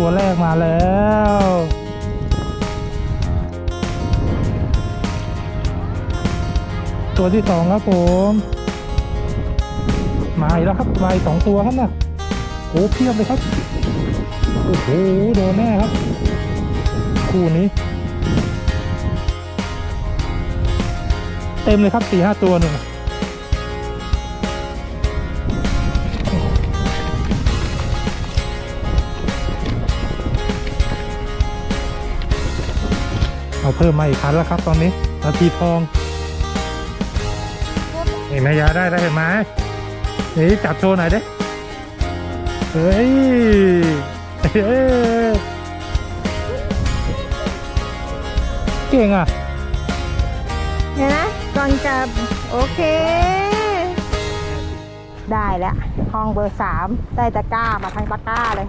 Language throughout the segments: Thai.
ตัวแรกมาแล้วตัวที่สองครับผม มาอีกแล้วครับมาอีกสองตัวครับนะโอ้เพียบเลยครับโอ้โหโดนแน่ครับ คู่นี้ เต็มเลยครับสี่ห้าตัวหนึ่ง เอาเพิ่มมาอีกคันแล้วครับตอนนี้นาทีทองเห็นไหมยาได้แล้เห็นไหมนี่จับโชว์หน่อยเด้เฮ้ยเก่งอะเดี๋ยวนะก่อนจับโอเค ได้แล้วห้องเบอร์สามได้ตะกร้ามาทั้งตะกร้าเลย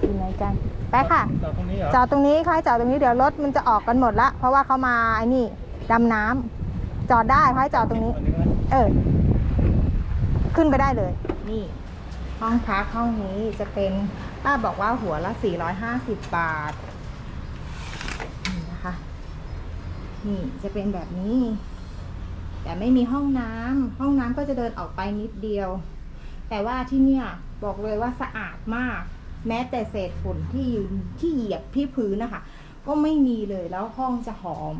อยู่ไหนกันไปค่ะจับตรงนี้เหรอจอดตรงนี้ค่ะจอดตรงนี้เดี๋ยวรถมันจะออกกันหมดละเพราะว่าเขามาไอ้นี่ดำน้ำจอดได้ค่ะจอดตรงนี้ อันนี้ก็ได้เออ ขึ้นไปได้เลย นี่ ห้องพักห้องนี้จะเป็นป้าบอกว่าหัวละ 450 บาท นี่นะคะ นี่จะเป็นแบบนี้ แต่ไม่มีห้องน้ำห้องน้ำก็จะเดินออกไปนิดเดียว แต่ว่าที่เนี่ย บอกเลยว่าสะอาดมาก แม้แต่เศษฝุ่นที่อยู่ที่เหยียบที่พื้นนะคะ ก็ไม่มีเลยแล้วห้องจะหอม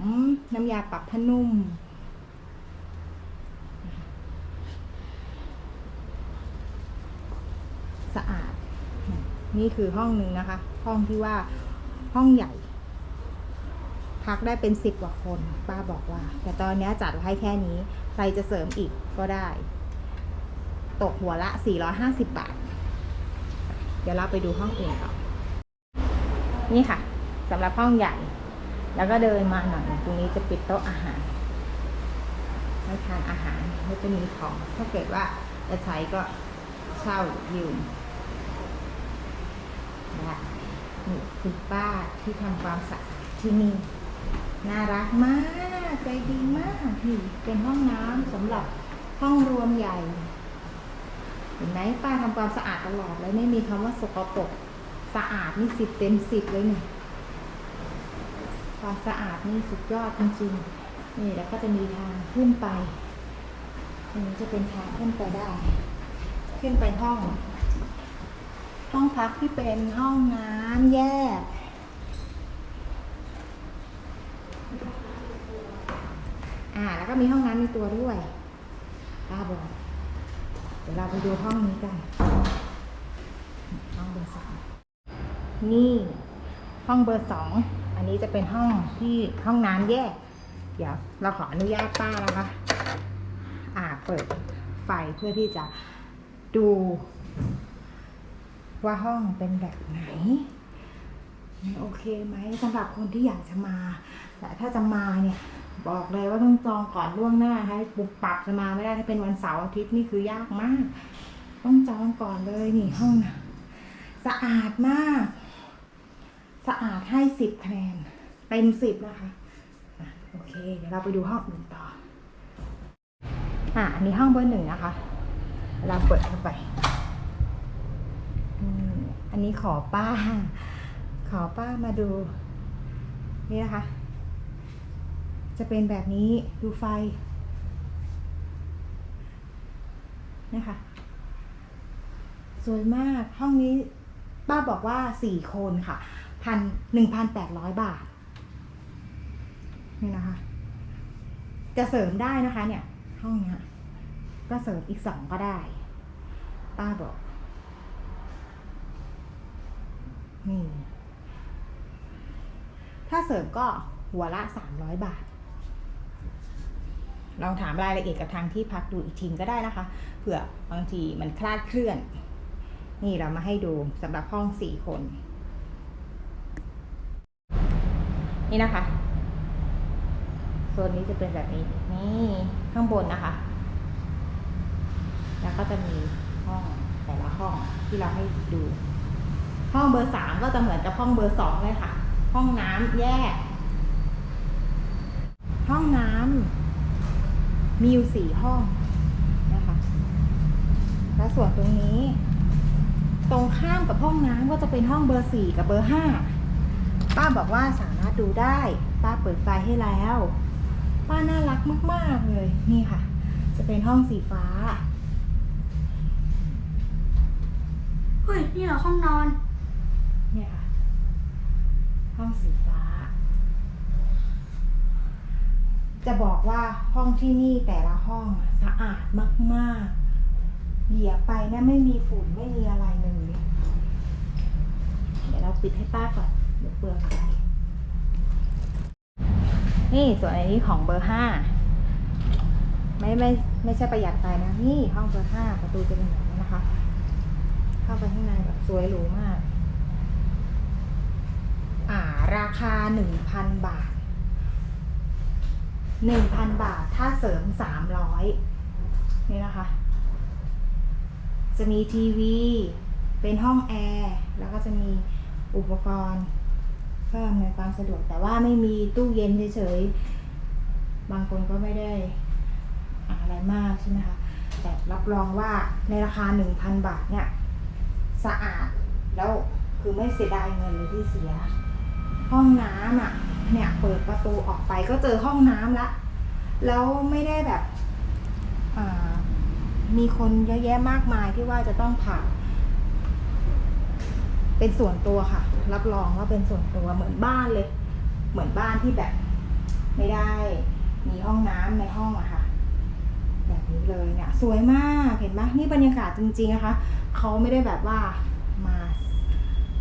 น้ำยาปรับผ้านุ่ม สะอาด นี่คือห้องหนึ่งนะคะ ห้องที่ว่าห้องใหญ่ พักได้เป็นสิบกว่าคน ป้าบอกว่า แต่ตอนนี้จัดไว้ให้แค่นี้ ใครจะเสริมอีกก็ได้ ตกหัวละ 450 บาท ดี๋ยวเราไปดูห้องอื่นต่อนี่ค่ะสำหรับห้องใหญ่ แล้วก็เดินมาหน่อยตรงนี้จะปิดโต๊ะอาหารไว้ทานอาหารแล้วจะมีของ ถ้าเกิดว่าจะใช้ก็เช่ายืมและนี่คุณป้าที่ทำความสะอาดที่นี่น่ารักมาก ใจดีมากนี่เป็นห้องน้ำสำหรับห้องรวมใหญ่ เห็นไหมป้าทำความสะอาดตลอดเลยไม่มีคำว่าสกปรกสะอาดนี่สิบเต็มสิบเลยเนี่ยความสะอาดนี่สุดยอดจริงๆนี่แล้วก็จะมีทางขึ้นไปตรงนี้จะเป็นทางขึ้นไปได้ ขึ้นไปห้อง ห้องพักที่เป็นห้องน้ำแยกอ่าแล้วก็มีห้องน้ำในตัวด้วยป้าบอก ดี๋ยวเราไปดูห้องนี้กัน ห้องเบอร์สองนี่ห้องเบอร์สอง อันนี้จะเป็นห้องที่ห้องน้ำแยก เดี๋ยวเราขออนุญาตป้านะคะ อ่าเปิดไฟเพื่อที่จะดู ว่าห้องเป็นแบบไหน โอเคไหมสำหรับคนที่อยากจะมา แต่ถ้าจะมาเนี่ย บอกเลยว่าต้องจองก่อนล่วงหน้าให้ปุบปับจะมาไม่ได้ถ้าเป็นวันเสาร์อาทิตย์นี่คือยากมาก ต้องจองก่อนเลยนี่ห้องนะสะอาดมาก สะอาดให้สิบคะแนนเต็มสิบนะคะโอเค เดี๋ยวเราไปดูห้องอื่นต่ออะอันนี้ห้องเบอร์หนึ่งนะคะ เราเปิดเข้าไปอันนี้ขอป้า ขอป้ามาดู นี่นะคะ จะเป็นแบบนี้ดูไฟนะคะสวยมากห้องนี้ป้าบอกว่าสี่คนค่ะพันหนึ่งพันแปดร้อยบาท นี่นะคะ จะเสริมได้นะคะ เนี่ย ห้องเนี้ยก็เสริมอีกสองก็ได้ ป้าบอก นี่ ถ้าเสริมก็หัวละสามร้อยบาท ลองถามรายละเอียดกับทางที่พักดูอีกทีก็ได้นะคะ เผื่อบางทีมันคลาดเคลื่อน นี่เรามาให้ดูสำหรับห้องสี่คน นี่นะคะโซนนี้จะเป็นแบบนี้นี่ข้างบนนะคะ แล้วก็จะมีห้องแต่ละห้องที่เราให้ดู ห้องเบอร์สามก็จะเหมือนกับห้องเบอร์สองเลยค่ะ ห้องน้ำแยก ห้องน้ำ มีอยู่สี่ห้องนะคะ และส่วนตรงนี้ ตรงข้ามกับห้องน้ำก็จะเป็นห้องเบอร์สี่กับเบอร์ห้าป้าบอกว่าสามารถดูได้ ป้าเปิดไฟให้แล้ว ป้าน่ารักมาก ๆ เลย นี่ค่ะ จะเป็นห้องสีฟ้า เฮ้ย นี่เหรอห้องนอน เนี่ยค่ะ ห้องสีฟ้า จะบอกว่าห้องที่นี่แต่ละห้องสะอาดมากๆ เหยียบไปนะไม่มีฝุ่นไม่มีอะไรเลย เดี๋ยวเราปิดให้ป้าก่อนเดี๋ยวเปลืองไฟนี่ส่วนอันนี้ของเบอร์ห้าไม่ไม่ไม่ใช่ประหยัดไฟนะนี่ห้องเบอร์ห้าประตูจะเป็นแบบนี้นะคะ เข้าไปข้างในแบบสวยหรูมาก อ่า ราคาหนึ่งพันบาท หนึ่งพันบาท ถ้าเสริมสามร้อยนี่นะคะ จะมีทีวี เป็นห้องแอร์ แล้วก็จะมีอุปกรณ์เพิ่มในวยความสะดวก แต่ว่าไม่มีตู้เย็นเฉยๆ บางคนก็ไม่ได้อะไรมากใช่ไหมคะ แต่รับรองว่าในราคาหนึ่งพันบาทเนี่ย สะอาด แล้วคือไม่เสียดายเงินเลยที่เสีย ห้องน้ำอะ เนี่ยเปิดประตูออกไปก็เจอห้องน้ำละ แล้วไม่ได้แบบมีคนเยอะแยะมากมายที่ว่าจะต้องผ่านเป็นส่วนตัวค่ะ รับรองว่าเป็นส่วนตัวเหมือนบ้านเลย เหมือนบ้านที่แบบ ไม่ได้ มีห้องน้ำในห้องอะค่ะ แบบนี้เลยเนี่ย สวยมากเห็นไหมนี่บรรยากาศจริงๆนะคะเขาไม่ได้แบบว่ามา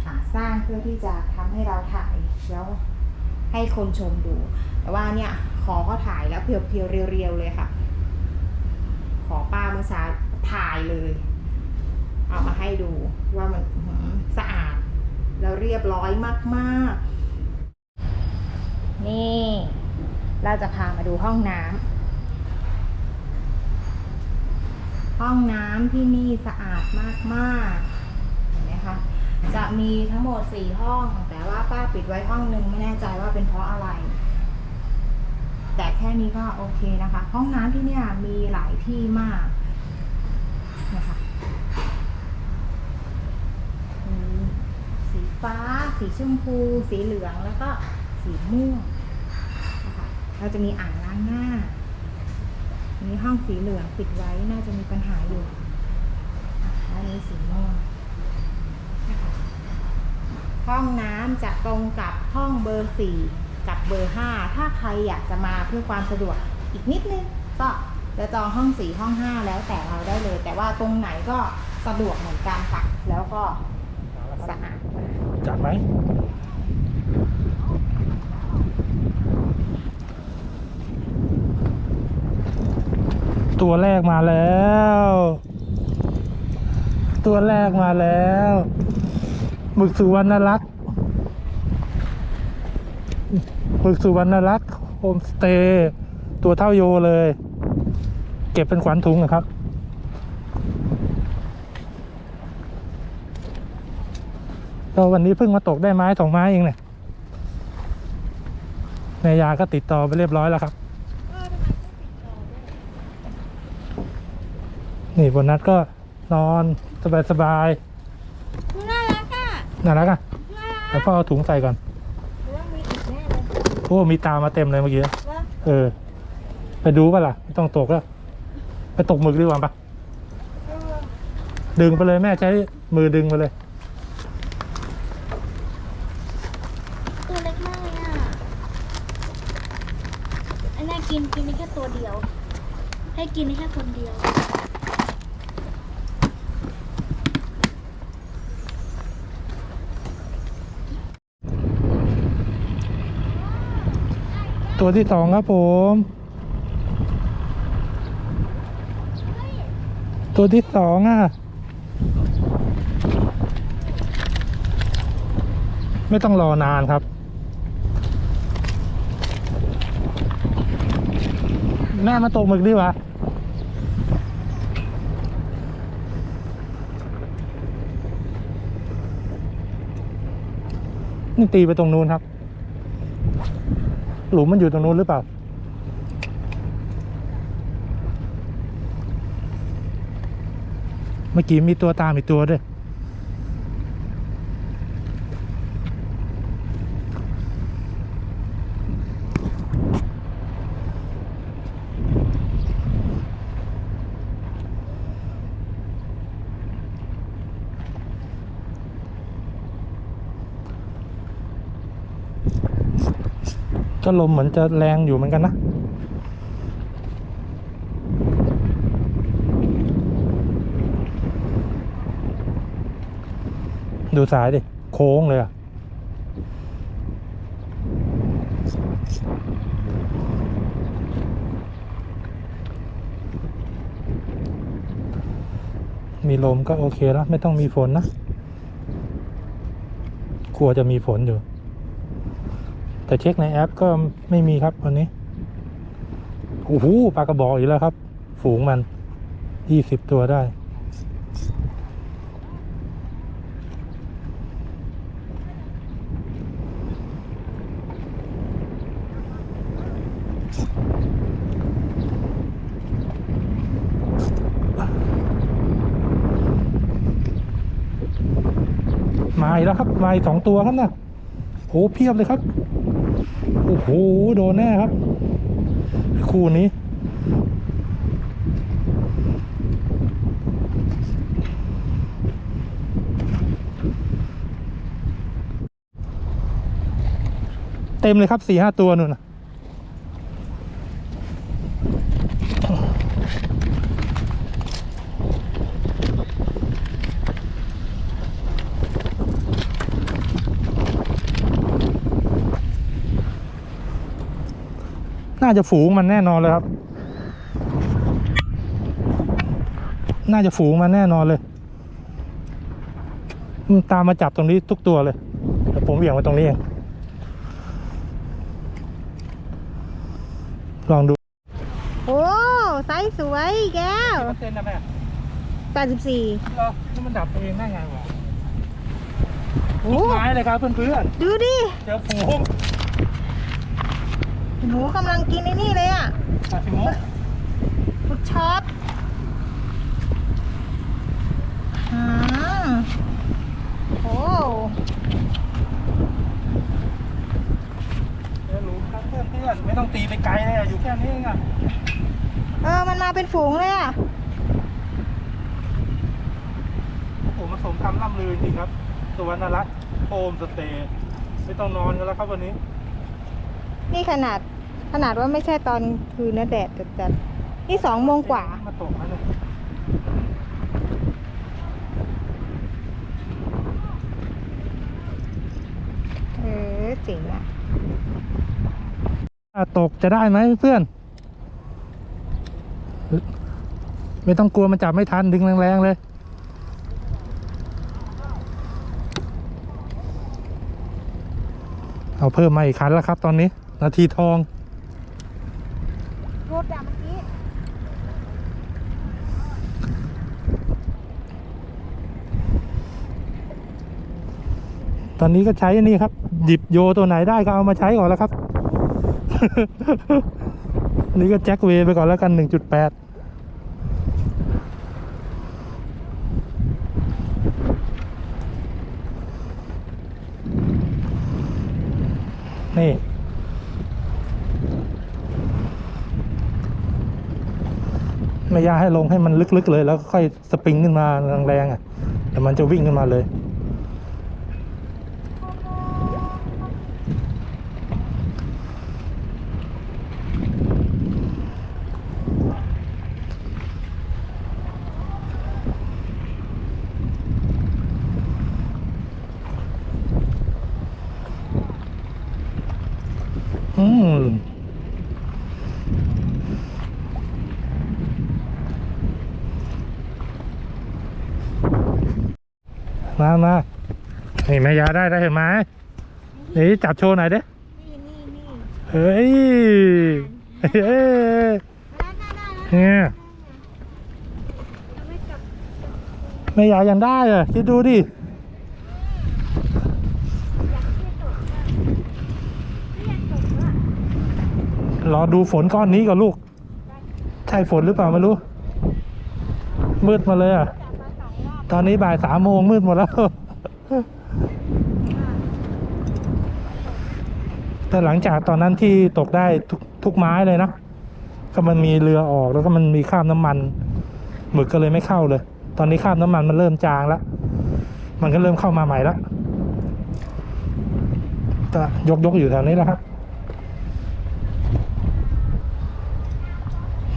อ่าสร้างเพื่อที่จะทำให้เราถ่าย แล้วให้คนชมดู แต่ว่าเนี่ยขอเขาถ่ายแล้วเพียวๆเรียวๆเลยค่ะ ขอป้าเมื่อเช้าถ่ายเลย เอามาให้ดูว่ามันสะอาด แล้วเรียบร้อยมากๆ นี่ เราจะพามาดูห้องน้ำห้องน้ำที่นี่สะอาดมากๆเห็นไหมคะ จะมีทั้งหมดสี่ห้อง แต่ว่าป้าปิดไว้ห้องหนึ่งไม่แน่ใจว่าเป็นเพราะอะไร แต่แค่นี้ก็โอเคนะคะ ห้องน้ำที่เนี่ยมีหลายที่มากนะคะสีฟ้า สีชมพู สีเหลืองแล้วก็สีม่วงนะคะเราจะมีอ่างล้างหน้ามีห้องสีเหลืองปิดไว้น่าจะมีปัญหาอยู่อันนี้สีม่วง ห้องน้ำจะตรงกับห้องเบอร์สี่กับเบอร์ห้าถ้าใครอยากจะมาเพื่อความสะดวกอีกนิดนึง ก็จะจองห้องสี่ห้องห้าแล้วแต่เราได้เลย แต่ว่าตรงไหนก็สะดวกเหมือนกันค่ะ แล้วก็สะอาดจัดไหมตัวแรกมาแล้ว ตัวแรกมาแล้ว หมึกสุวรรณรักษ์หมึกสุวรรณรักษ์โฮมสเตย์ตัวเท่าโยเลย เก็บเป็นขวัญถุงนะครับก็วันนี้เพิ่งมาตกได้ไม้สองไม้เองเนี่ยนายยาก็ติดต่อไปเรียบร้อยแล้วครับ นี่บนนัดก็นอนสบายสบายน่ารักอะๆ น่ารักอะน่ารักแล้วพ่อเอาถุงใส่ก่อนหรือว่ามีอีกแน่เลยโอ้มีตามมาเต็มเลยเมื่อกี้ว่าเออ ไปดูป่ะล่ะไม่ต้องตกแล้วไปตกหมึกดีกว่าปะเออดึงไปเลยแม่ใช้มือดึงไปเลย ตัวเล็กมากเลยอะอันนี้กินกินได้แค่ตัวเดียว ให้กินได้แค่คนเดียว ตัวที่สองครับผม ตัวที่สองอะ ไม่ต้องรอนานครับ แม่มาตกหมึกดีวะนี่ตีไปตรงนู้นครับ หลุมมันอยู่ตรงนู้นหรือเปล่า เมื่อกี้มีตัวตามอีกตัวด้วย ก็ลมเหมือนจะแรงอยู่เหมือนกันนะดูสายดิ โค้งเลยอะมีลมก็โอเคแล้ว ไม่ต้องมีฝนนะ กลัวจะมีฝนอยู่ แต่เช็คในแอปก็ไม่มีครับวันนี้โอ้โหปลากระบอกอีกแล้วครับ ฝูงมันยี่สิบตัวได้ มาอีกแล้วครับมาอีกสองตัวครับนะโอ้เพียบเลยครับ อ้โหโดนแน่ครับ คู่นี้เต็มเลยครับสี่ห้าตัวนู่นนะ น่าจะฝูงมันแน่นอนเลยครับ น่าจะฝูงมันแน่นอนเลยมันตามมาจับตรงนี้ทุกตัวเลยแต่ผมเหวี่ยงมาตรงนี้เองลองดู โอ้ไซส์สวยแก้วเส้นนะแม่แปดสิบสี่เหรอนี่มันดับตัวเองได้ไงวะโอ้ลูกไม้เลยครับเพื่อนดูดิๆเจอฝูง หนูกำลังกินไอ้นี่เลยอะปาชิโมะลูกช็อปอ่าโอ้เจอหลุมครับเพื่อนๆไม่ต้องตีไปไกลเลยอะอยู่แค่นี้เองอะเออ มันมาเป็นฝูงเลยอะ ผมผสมคำล่ำลือจริงครับ สุวรรณรัตน์โฮมสเตย์ไม่ต้องนอนกันแล้วครับวันนี้ นี่ขนาด ขนาดว่าไม่ใช่ตอนคืนนะแดดจัดๆนี่สองโมงกว่า มาตกแล้วเนี่ยเออเจ๋งอะถ้าตกจะได้ไหมเพื่อน ไม่ต้องกลัวมันจับไม่ทันดึงแรงๆเลย เอาเพิ่มมาอีกคันแล้วครับตอนนี้ นาทีทอง รถอะเมื่อกี้ ต อนนี้ก็ใช้อันนี้ครับ หยิบโยตัวไหนได้ก็เอามาใช้ก่อนแล้วครับ นี่ก็แจ็คเวย์ไปก่อนแล้วกัน1.8นี่ไม่ยากให้ลงให้มันลึกๆเลย แล้วค่อยสปริงขึ้นมาแรงๆอะเดี๋ยวมันจะวิ่งขึ้นมาเลย อืม มามานี่แม่ยา ได้ได้เห็นไหมนี่จับโชว์หน่อยดินี่นี่นี่เฮ้ยเฮ้ยได้ได้ได้แล้วเนี่ยเอาไม่จับแม่ยายังได้อะคิดดูดิอยากที่ตกอะไม่อยากตกอะรอดูฝนก้อนนี้ก่อนลูก ใช่ฝนหรือเปล่าไม่รู้ มืดมาเลยอะจับมาสองตอนนี้บ่ายสามโมงมืดหมดแล้ว แต่หลังจากตอนนั้นที่ตกได้ทุกทุกไม้เลยนะก็มันมีเรือออกแล้วก็มันมีข้ามน้ำมันหมึกก็เลยไม่เข้าเลย ตอนนี้ข้ามน้ำมันมันเริ่มจางแล้วมันก็เริ่มเข้ามาใหม่แล้วก็ยกยกอยู่แถวนี้แล้วครับ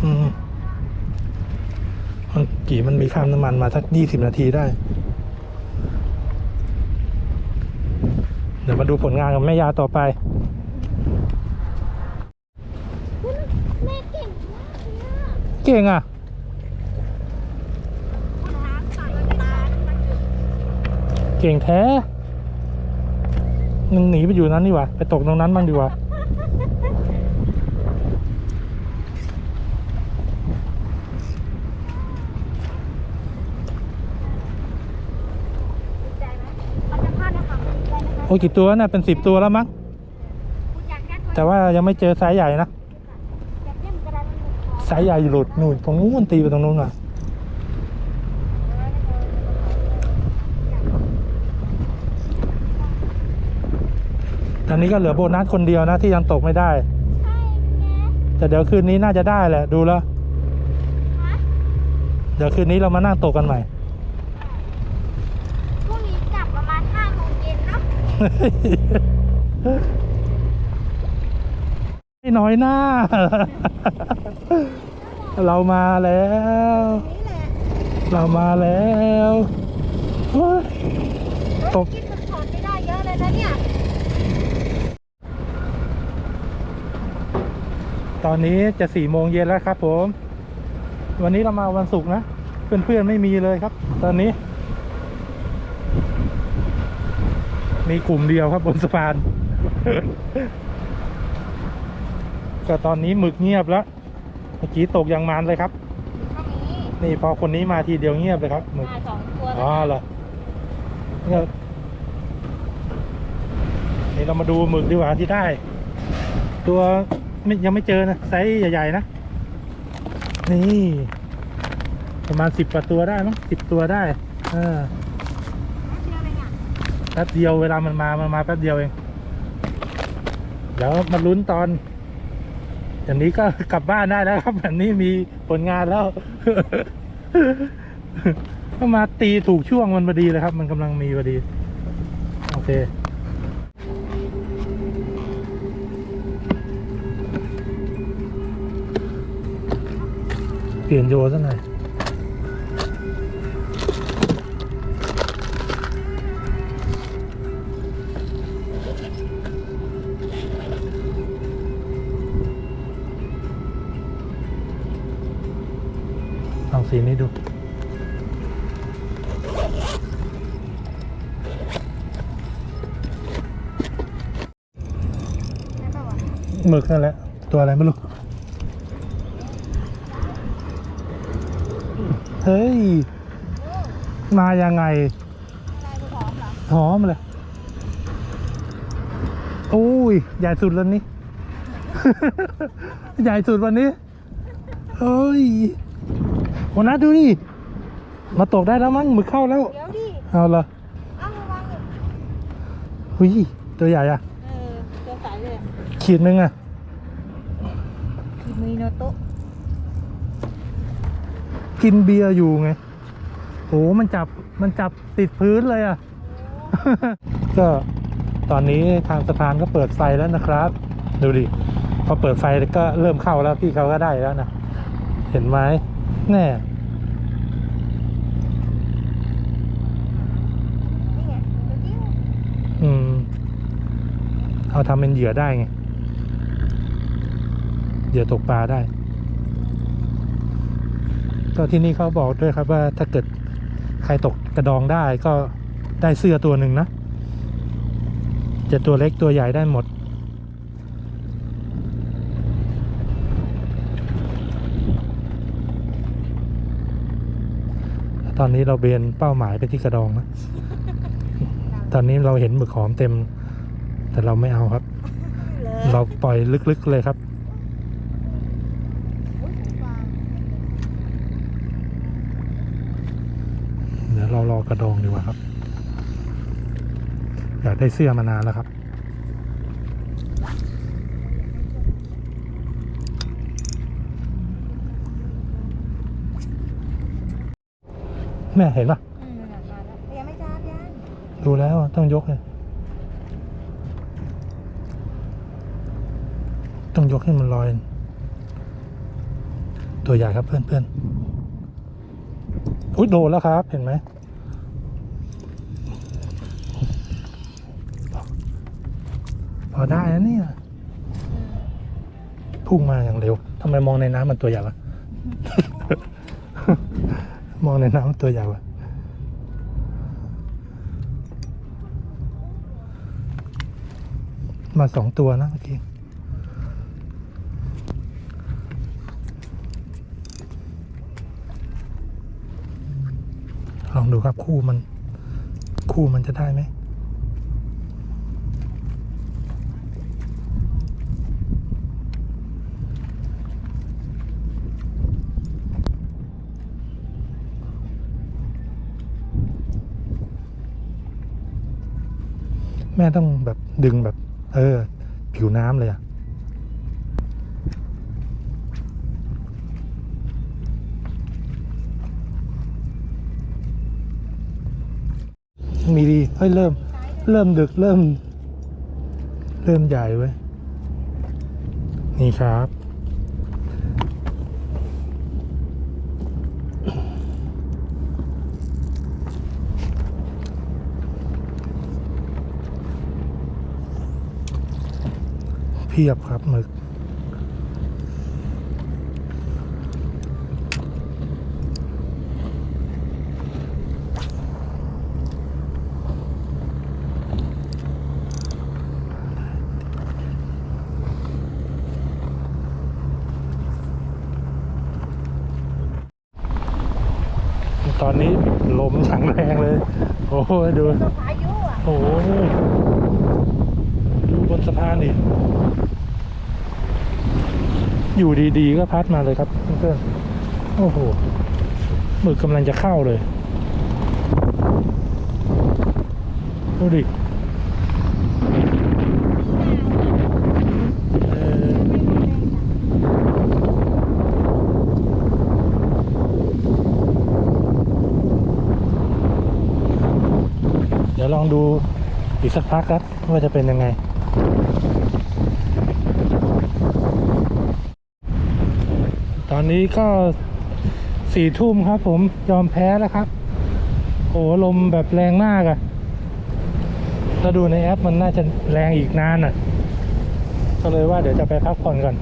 อืมมันกี่มันมีข้ามน้ำมันมาสักยี่สิบนาทีได้ เดี๋ยวมาดูผลงานของแม่ยาต่อไป แม่เก่งมากเลยอะ เก่งอะเก่งแท้มึงหนีไปอยู่นั้นดีกว่า ไปตกตรงนั้นบ้างดีกว่าโอ้กี่ตัวน่ะเป็นสิบตัวแล้วมั้งแก้ตัวแต่ว่ายังไม่เจอไซส์ใหญ่นะ อยากเล่นกระดาน มันหลุดคอไซส์ใหญ่หลุดนู่นตรงนู้นตีไปตรงนู้นอะตอนนี้ก็เหลือโบนัสคนเดียวนะที่ยังตกไม่ได้ใช่ไงแต่เดี๋ยวคืนนี้น่าจะได้แหละ ดูแล้วฮะเดี๋ยวคืนนี้เรามานั่งตกกันใหม่พรุ่งนี้กลับประมาณห้าโมงเย็นเนาะไม่ น้อยหน้า เรามาแล้ว เรามาแล้วตกกินมันถอนไม่ได้เยอะเลยนะเนี่ย ตอนนี้จะสี่โมงเย็นแล้วครับผม วันนี้เรามาวันศุกร์นะ เพื่อนๆไม่มีเลยครับ ตอนนี้ มีกลุ่มเดียวครับบนสะพาน ก็ตอนนี้หมึกเงียบแล้วเมื่อกี้ตกอย่างมันเลยครับตรงนี้นี่พอคนนี้มาทีเดียวเงียบเลยครับหมึกมาสองตัวอ๋อเหรอเนี่ยนี่เรามาดูหมึกดีกว่าที่ได้ ตัวไม่ยังไม่เจอนะไซส์ใหญ่ๆนะ นี่ประมาณสิบกว่าตัวได้มั้งสิบตัวได้เออเชื่อเลยเนี่ยแป๊บเดียวเวลามันมา มันมาแป๊บเดียวเอง เดี๋ยวมาลุ้นตอน อย่างนี้ก็กลับบ้านได้แล้วครับแบบนี้มีผลงานแล้วก็มาตีถูกช่วงมันพอดีเลยครับ มันกำลังมีพอดี โอเคเปลี่ยนโยซะหน่อย สีนี้ดูแล้วก็ว่าหมึกนั่นแหละ ตัวอะไรไม่รู้ เฮ้ย มายังไงอะไรกูหอมเหรอหอมเลยโอ้ย ใหญ่สุดแล้วนี่ ใหญ่สุดวันนี้เฮ้ย โอ้นะดูดิมาตกได้แล้วมั้งหมึกเข้าแล้ว เดี๋ยวดิเอาละเอ้าระวังดิหุยตัวใหญ่อะเออตัวสายเลยอะขีดนึงอะคิมิโนโตะกินเบียร์อยู่ไงโอ้มันจับมันจับติดพื้นเลยอะ ก็ตอนนี้ทางสะพานก็เปิดไฟแล้วนะครับ ดูดิพอเปิดไฟก็เริ่มเข้าแล้วพี่เขาก็ได้แล้วนะ เห็นไหมแน่นี่ไงตัวจิ้ว อืม เอาทำเป็นเหยื่อได้ไงเหยื่อตกปลาได้ก็ที่นี่เขาบอกด้วยครับว่าถ้าเกิดใครตกกระดองได้ก็ได้เสื้อตัวหนึ่งนะจะตัวเล็กตัวใหญ่ได้หมด ตอนนี้เราเบนเป้าหมายไปที่กระดองนะ ตอนนี้เราเห็นหมึกหอมเต็ม แต่เราไม่เอาครับเลยเราปล่อยลึกๆเลยครับโอ้ยหูฟังเดี๋ยวเราอกระดองดีกว่าครับอยากได้เสื้อมานานแล้วครับแม่เห็นปะอืมมาแล้วยังไม่จับยังดูแล้วต้องยกเลย ต้องยกให้มันลอย ตัวใหญ่ครับเพื่อนเพื่อนๆอุ้ยโดนแล้วครับ เห็นไหมพอได้นะเนี่ยพุ่งมาอย่างเร็วทำไมมองในน้ำมันตัวใหญ่วะมองในน้ำมันตัวใหญ่วะมาสองตัวนะเมื่อกี้ ลอง ดูครับคู่มัน คู่มันจะได้ไหมแม่ต้องแบบดึงแบบ เออ ผิวน้ำเลยอะ มีดีเฮ้ยเริ่ม เริ่มดึกเริ่ม เริ่มใหญ่เว้ยนี่ครับ เพียบครับหมึก อนนี้ลมอย่างแรงเลย โอ้โหดูโอ้โหดูบนสะพานดิอยู่ดีๆก็พัดมาเลยครับเพื่อนๆโอ้โหหมึกกำลังจะเข้าเลยดูดิเออเดี๋ยวลองดู อีกสักพักครับว่าจะเป็นยังไง ตอนนี้ก็สี่ทุ่มครับผมยอมแพ้แล้วครับโอ้ลมแบบแรงมากอะถ้าดูในแอปมันน่าจะแรงอีกนานอะก็เลยว่าเดี๋ยวจะไปพักผ่อนก่อน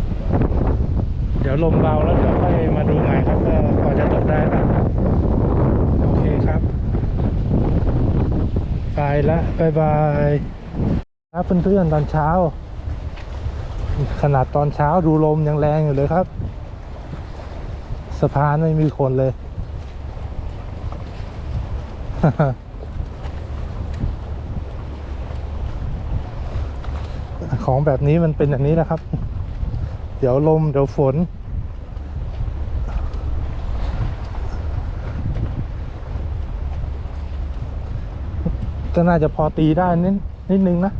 เดี๋ยวลมเบาแล้วเดี๋ยวค่อยมาดูใหม่ครับว่าพอจะตกได้ปะโอเคครับ ไปละบายบายครับเพื่อนๆตอนเช้า ขนาดตอนเช้าดูลมยังแรงอยู่เลยครับ สะพานไม่มีคนเลยของแบบนี้มันเป็นอย่างนี้นะครับ เดี๋ยวลม เดี๋ยวฝน ก็น่าจะพอตีได้นิดนิดนึงนะ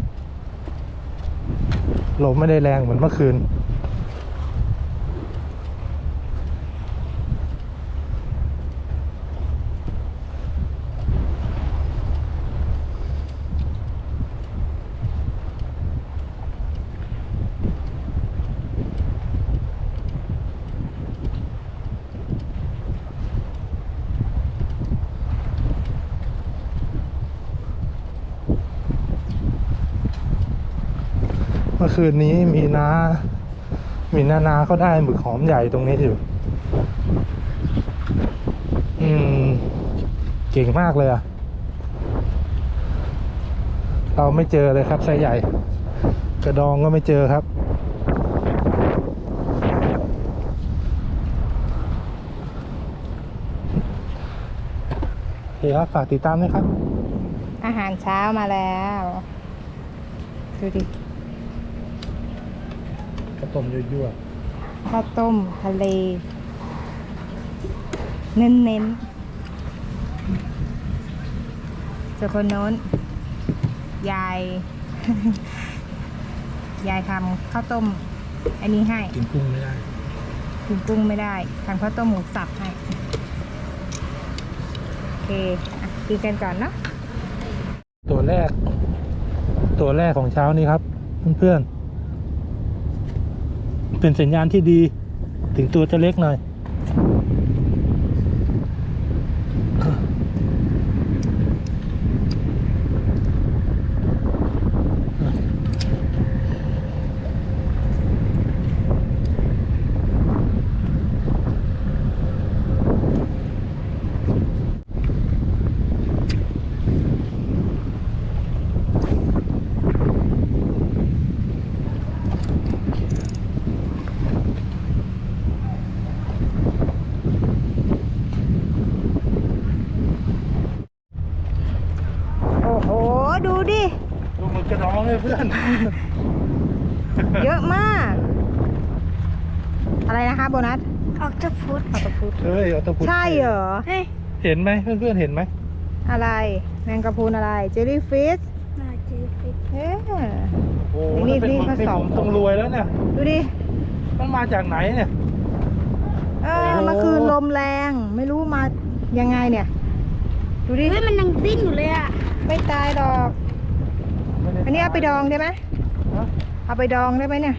ลมไม่ได้แรงเหมือนเมื่อคืน คืนนี้มีนามีนานาเขาได้หมึกหอมใหญ่ตรงนี้อยู่ อืม เก่งมากเลยอะเราไม่เจอเลยครับไซส์ใหญ่ กระดองก็ไม่เจอครับ โอเคครับ ฝากติดตามด้วยครับ อาหารเช้ามาแล้ว ดูดิ กระต้มยั่วข้าวต้มทะเล เน้นเน้นส่วนคนโน้น ยาย ยายทำข้าวต้ม อันนี้ให้กินกุ้งไม่ได้กินกุ้งไม่ได้ทำข้าวต้มหมูสับให้ โอเคอะกินกันก่อนเนาะตัวแรก ตัวแรกของเช้านี้ครับ เพื่อนๆ เป็นสัญญาณที่ดี ถึงตัวจะเล็กหน่อย โอ้โห ดูดิ ดูมันกระดองเลยเพื่อน เยอะมาก อะไรนะคะโบนัสออกจะพุทธขอตะพุดเฮ้ยเอาตะพุดใช่เหรอ เฮ้ยเห็นไหมเพื่อนๆเห็นไหม อะไร แมงกะพรุนอะไร เจลลี่ฟิชน่าจะฟิตเอ๊ะ โอ้นี่ถ้าเป็นนี่คนผสมเป็นผมคงรวยแล้วเนี่ย ดูดิ มันมาจากไหนเนี่ย เออโอ้เมื่อคืนลมแรง ไม่รู้มายังไงเนี่ย ดูดิ เฮ้ยมันยังดิ้นอยู่เลยอะ ไม่ตายหรอกม่ด้ อันนี้เอาไปดองได้ไหมฮะเอาไปดองได้ไหมเนี่ย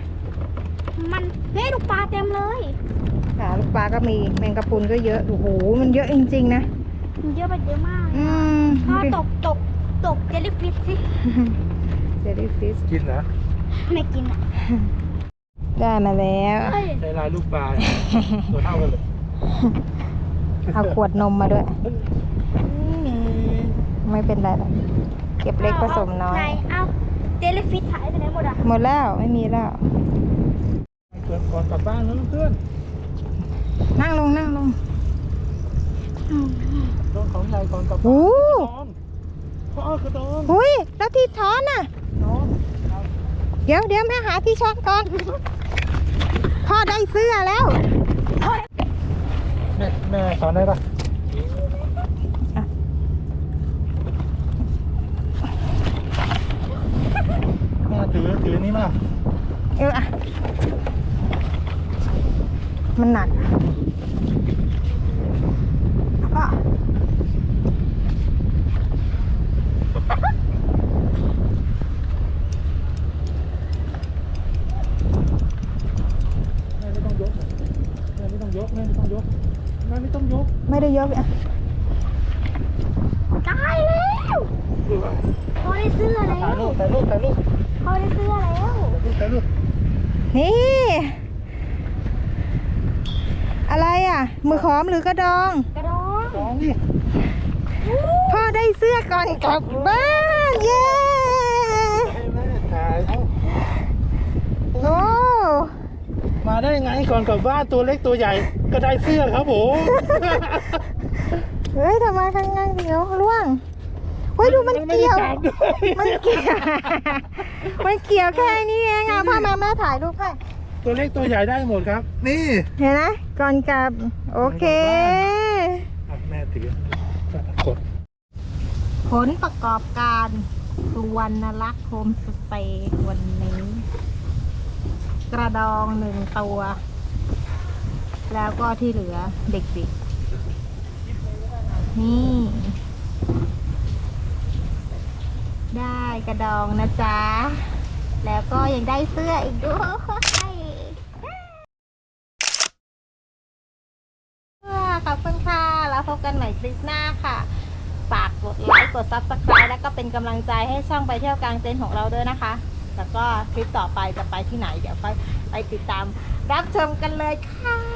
มันเฮ้ยลูกปลาเต็มเลยอ่าลูกปลาก็มีแมงกะพรุนก็เยอะ โอ้โห มันเยอะจริงๆนะ มันเยอะไปเยอะมากอืมพ่อตกตกตกเจลลี่ฟิชสิ เจลลี่ฟิชกินนะไม่กินอะ ได้มาแล้วเฮ้ยใช้ลายลูกปลาตัวเท่ากันเลย เอาขวดนมมาด้วย ไม่เป็นไรหรอกเก็บเล็กผสมน้อยไหนเอาเจลลี่ฟิชหายไปไหนหมดอะ หมดแล้วไม่มีแล้ว เกินก่อนกลับบ้านแล้วเพื่อนนั่งลงนั่งลงโดนของใหญ่ก่อนกลับบ้านโอ้นอนพ่อกระดองหุยแล้วที่ช้อนน่ะนอนเดี๋ยวเดี๋ยวแม่หาที่ช้อนก่อน พ่อได้เสื้อแล้ว แม่แม่สอนได้ปะอะ แม่ ถือนี่มาเอออะมันหนักพ่อแม่ไม่ต้องยกแม่ไม่ต้องยกแม่ไม่ต้องยกแม่ไม่ต้องยก ไม่ได้ยกอะ ตายแล้วพ่อได้เสื้อแล้ ถ่ายว รูปถ่ายรูปถ่ายรูป พ่อได้เสื้อแล้ว ถ่ายรูปถ่ายรูป นี่ อะไรอะ มือขอมห รือกระดอง กระดองน้องนี่พ่อได้เสื้อก่อนกลับบ้านเย้ให้แม่ถ่ายเอาโอ้มาได้ไงก่อนกลับบ้านตัวเล็กตัวใหญ่ก็ได้เสื้อครับผมเฮ้ยทำไมข้างล่างเดียวร่วงเฮ้ยดูมันไม่เกี่ยวได้จับด้วยมันเกี่ยว มันเกี่ยวแค่นี้เองอะพ่อมาแม่ถ่ายรูปให้ ตัวเล็กตัวใหญ่ได้หมดครับ นี่เห็นไหมก่อนกลับ โอเค อะแม่ถือกดผลประกอบการสุวรรณลักษณ์โฮมสเตย์วันนี้ กระดองหนึ่งตัว แล้วก็ที่เหลือเด็กๆ นี่ ได้กระดองนะจ๊ะ แล้วก็ยังได้เสื้ออีกด้วยขอบคุณค่ะ แล้ว พบกันใหม่คลิปหน้าค่ะ ฝากกดไลค์กด Subscribe แล้วก็เป็นกำลังใจให้ช่องไปเที่ยวกลางเต็นท์ของเราด้วยนะคะ แล้วก็คลิปต่อไปจะไปที่ไหน เดี๋ยวไปไปติดตามรับชมกันเลยค่ะ